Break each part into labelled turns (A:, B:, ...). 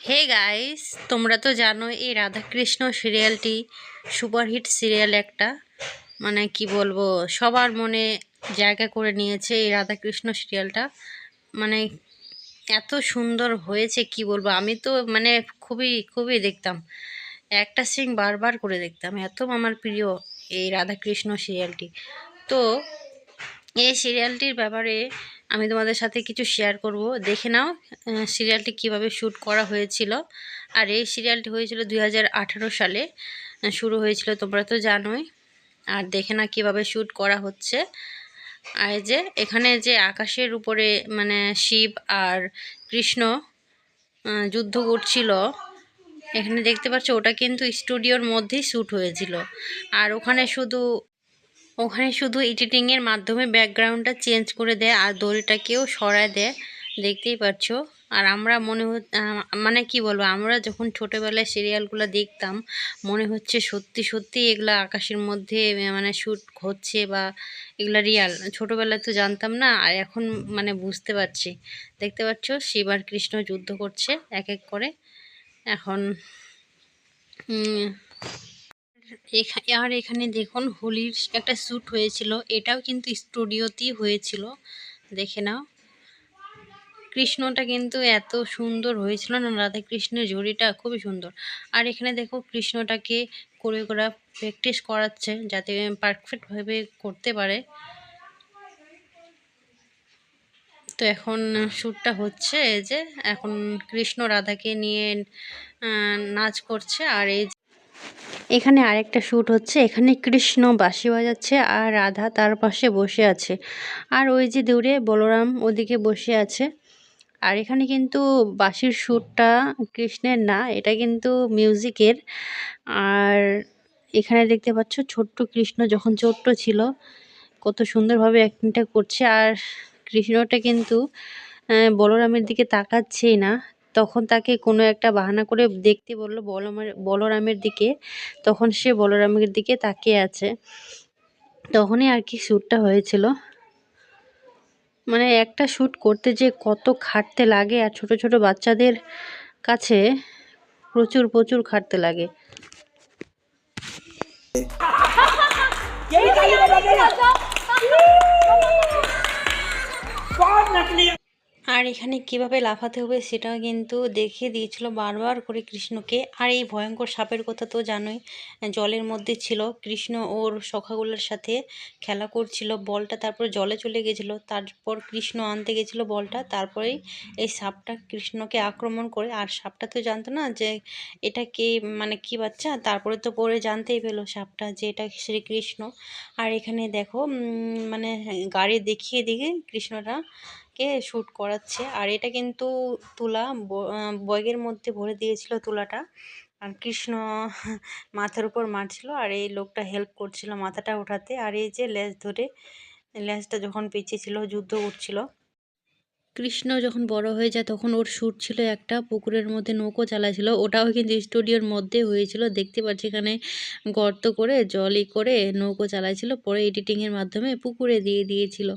A: Hey guys, তোমরা তো জানো এই রাধাকৃষ্ণ সিরিয়ালটি সুপারহিট সিরিয়াল একটা। মানে কি বলব, সবার মনে জায়গা করে নিয়েছে এই রাধাকৃষ্ণ সিরিয়ালটা। মানে এত সুন্দর হয়েছে, কি বলব, আমি তো মানে খুবই খুবই দেখতাম। একটা সিং বারবার করে দেখতাম, এত আমার প্রিয় এই রাধাকৃষ্ণ সিরিয়ালটি। তো এই সিরিয়ালটির ব্যাপারে আমি তোমাদের সাথে কিছু শেয়ার করব। দেখে নাও সিরিয়ালটি কীভাবে শ্যুট করা হয়েছিল। আর এই সিরিয়ালটি হয়েছিল দু হাজার আঠেরো সালে। শুরু হয়েছিল, তোমরা তো জানোই। আর দেখে না কীভাবে শ্যুট করা হচ্ছে। আর যে, এখানে যে আকাশের উপরে মানে শিব আর কৃষ্ণ যুদ্ধ করছিল, এখানে দেখতে পাচ্ছ, ওটা কিন্তু স্টুডিওর মধ্যেই শ্যুট হয়েছিল। আর ওখানে শুধু ওখানে শুধু এডিটিংয়ের মাধ্যমে ব্যাকগ্রাউন্ডটা চেঞ্জ করে দেয় আর দড়িটাকেও সরায় দেয়, দেখতেই পাচ্ছ আর আমরা মনে হ- মানে কি বলব, আমরা যখন ছোটোবেলায় সিরিয়ালগুলো দেখতাম, মনে হচ্ছে সত্যি সত্যি এগুলো আকাশের মধ্যে মানে শ্যুট হচ্ছে বা এগুলা রিয়াল ছোটোবেলায় তো জানতাম না, আর এখন মানে বুঝতে পারছি। দেখতে পাচ্ছ শিব আর কৃষ্ণ যুদ্ধ করছে এক এক করে। এখন আর এখানে দেখুন হোলির একটা শ্যুট হয়েছিল, এটাও কিন্তু স্টুডিওতেই হয়েছিল, দেখে নাও। কৃষ্ণটা কিন্তু এত সুন্দর হয়েছিল না রাধা কৃষ্ণের জড়িটা খুবই সুন্দর। আর এখানে দেখো কৃষ্ণটাকে কোরিওগ্রাফ প্র্যাকটিস করাচ্ছে যাতে পারফেক্টভাবে করতে পারে। তো এখন শ্যুটটা হচ্ছে, এই যে এখন কৃষ্ণ রাধাকে নিয়ে নাচ করছে, আর এই এখানে আরেকটা শ্যুট হচ্ছে। এখানে কৃষ্ণ বাঁশি বাজাচ্ছে আর রাধা তার পাশে বসে আছে। আর ওই যে দূরে বলরাম ওদিকে বসে আছে। আর এখানে কিন্তু বাঁশির শ্যুটটা কৃষ্ণের না, এটা কিন্তু মিউজিকের। আর এখানে দেখতে পাচ্ছ ছোট্ট কৃষ্ণ যখন ছোট্ট ছিল, কত সুন্দরভাবে অ্যাক্টিংটা করছে। আর কৃষ্ণটা কিন্তু বলরামের দিকে তাকাচ্ছেই না। তখন তাকে কোনো একটা বাহানা করে দেখতে বলল বলরামের বলরামের দিকে। তখন সে বলরামের দিকে তাকিয়ে আছে। তখনই আর কি শ্যুটটা হয়েছিল। মানে একটা শ্যুট করতে যে কত খাটতে লাগে আর ছোট ছোট বাচ্চাদের কাছে প্রচুর প্রচুর খাটতে লাগে। আর এখানে কীভাবে লাফাতে হবে সেটাও কিন্তু দেখিয়ে দিয়েছিল বারবার করে কৃষ্ণকে। আর এই ভয়ঙ্কর সাপের কথা তো জানোই, জলের মধ্যে ছিল। কৃষ্ণ ওর সখাগুলোর সাথে খেলা করছিল, বলটা তারপর জলে চলে গেছিল। তারপর কৃষ্ণ আনতে গেছিল বলটা, তারপরেই এই সাপটা কৃষ্ণকে আক্রমণ করে। আর সাপটা তো জানতো না যে এটা কে মানে কি বাচ্চা? তারপরে তো পরে জানতেই পেল সাপটা যে এটা শ্রীকৃষ্ণ। আর এখানে দেখো মানে গাড়ি দেখিয়ে দিকে কৃষ্ণটা কে শ্যুট করাচ্ছে? আর এটা কিন্তু তুলা ব- আহ, বয়গের মধ্যে ভরে দিয়েছিল তুলাটা। আর কৃষ্ণ মাথার উপর মারছিল আর এই লোকটা হেল্প করছিল মাথাটা ওঠাতে। আর এই যে লেজ ধরে লেজটা যখন পেঁচিয়ে ছিল যুদ্ধ উঠছিল কৃষ্ণ যখন বড় হয়ে যায় তখন ওর শ্যুট ছিল একটা পুকুরের মধ্যে নৌকো চালাছিল ওটাও কিন্তু স্টুডিওর মধ্যে হয়েছিল। দেখতে পাচ্ছি এখানে গর্ত করে জলই করে নৌকো চালাইছিল পরে এডিটিংয়ের মাধ্যমে পুকুরে দিয়ে দিয়েছিল।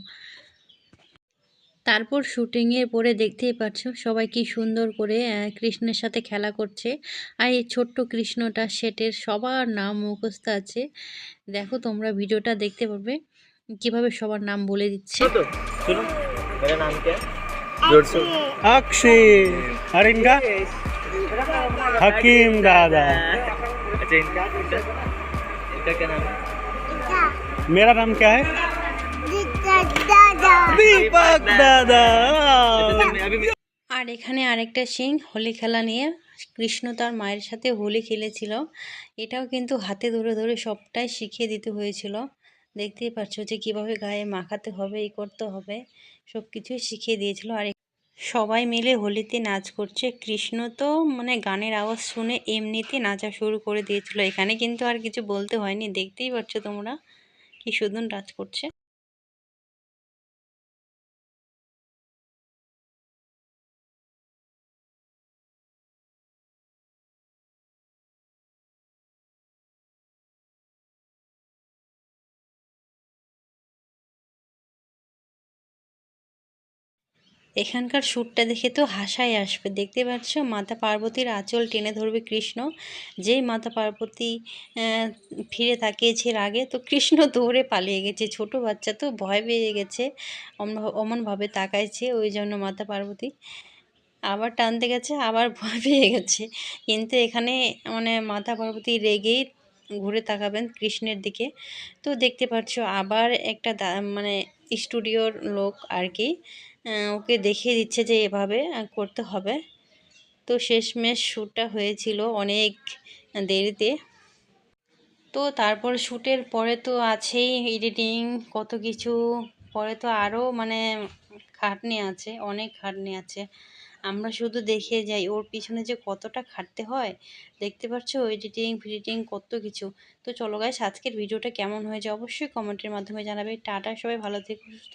A: তারপর শুটিংয়ের পরে দেখতেই পাচ্ছ সবাই কি সুন্দর করে আহ, কৃষ্ণের সাথে খেলা করছে আর এই ছোট্ট কৃষ্ণটা সেটের সবার নাম মুখস্থ আছে দেখো তোমরা ভিডিওটা দেখতে পারবে কিভাবে সবার নাম বলে দিচ্ছে
B: तो सुनो मेरा नाम क्या है जोर से
C: अक्षय और इनका हकीम दादा
B: अच्छा इनका इनका इनका क्या नाम है
C: मेरा नाम क्या है
B: দীপক দাদা।
A: আর এখানে আরেকটা সিং হোলি খেলা নিয়ে। কৃষ্ণ তার মায়ের সাথে হোলি খেলেছিল। এটাও কিন্তু হাতে ধরে ধরে সবটাই শিখিয়ে দিতে হয়েছিল। দেখতেই পাচ্ছ যে কীভাবে গায়ে মাখাতে হবে এই করতে হবে। সব কিছুই শিখিয়ে দিয়েছিল। আর সবাই মিলে হোলিতে নাচ করছে। কৃষ্ণ তো মানে গানের আওয়াজ শুনে এমনিতে নাচা শুরু করে দিয়েছিল। এখানে কিন্তু আর কিছু বলতে হয়নি। দেখতেই পাচ্ছ তোমরা কি সুন্দর নাচ করছে। এখানকার সুরটা দেখে তো হাসাই আসবে। দেখতে পাচ্ছ, মাতা পার্বতীর আঁচল টেনে ধরবে কৃষ্ণ। যেই মাতা পার্বতী ফিরে তাকিয়েছে আগে তো কৃষ্ণ দৌড়ে পালিয়ে গেছে। ছোট বাচ্চা তো ভয় পেয়ে গেছে অমনভাবে তাকাইছে ওই জন্য মাতা পার্বতী। আবার টানতে গেছে, আবার ভয় পেয়ে গেছে। কিন্তু এখানে মানে মাতা পার্বতী রেগেই ঘুরে তাকাবেন কৃষ্ণের দিকে। তো দেখতে পাচ্ছ আবার একটা মানে স্টুডিওর লোক আর কি ওকে দেখিয়ে দিচ্ছে যে এভাবে করতে হবে। তো শেষমেশ শ্যুটটা হয়েছিল অনেক দেরিতে। তো তারপর শ্যুটের পরে তো আছেই এডিটিং, কত কিছু। পরে তো আরও মানে খাটনি আছে, অনেক খাটনি আছে। আমরা শুধু দেখে যাই ওর পিছনে যে কতটা খাটতে হয়। দেখতে পাচ্ছ এডিটিং ফিডিটিং কত কিছু। তো চলো গাইস আজকের ভিডিওটা কেমন হয়েছে অবশ্যই কমেন্টের মাধ্যমে জানাবে। টাটা, সবাই ভালো থেকো, সুস্থ